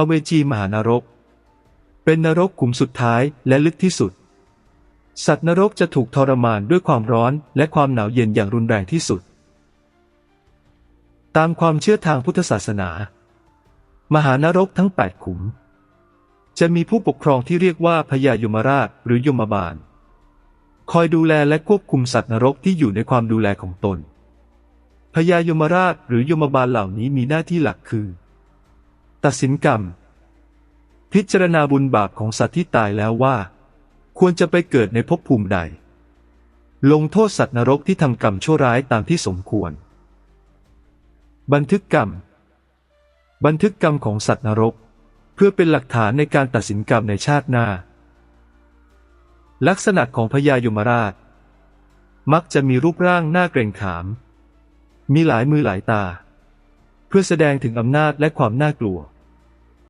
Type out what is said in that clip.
อเวจีมหานรก เป็นนรกขุมสุดท้ายและลึกที่สุด สัตว์นรกจะถูกทรมานด้วยความร้อนและความหนาวเย็นอย่างรุนแรงที่สุด ตามความเชื่อทางพุทธศาสนา มหานรกทั้ง 8 ขุม จะมีผู้ปกครองที่เรียกว่าพญายมราชหรือยมบาล คอยดูแลและควบคุมสัตว์นรกที่อยู่ในความดูแลของตนพญายมราชหรือยมบาลเหล่านี้มีหน้าที่หลักคือ ตัดสินกรรม พิจารณาบุญบาปของสัตว์ที่ตายแล้วว่า ควรจะไปเกิดในภพภูมิใด ลงโทษสัตว์นรกที่ทำกรรมชั่วร้ายตามที่สมควร บันทึกกรรม บันทึกกรรมของสัตว์นรก เพื่อเป็นหลักฐานในการตัดสินกรรมในชาติหน้า ลักษณะของพญายมราช มักจะมีรูปร่างหน้าเกรงขาม มีหลายมือหลายตาเพื่อแสดงถึงอำนาจและความน่ากลัว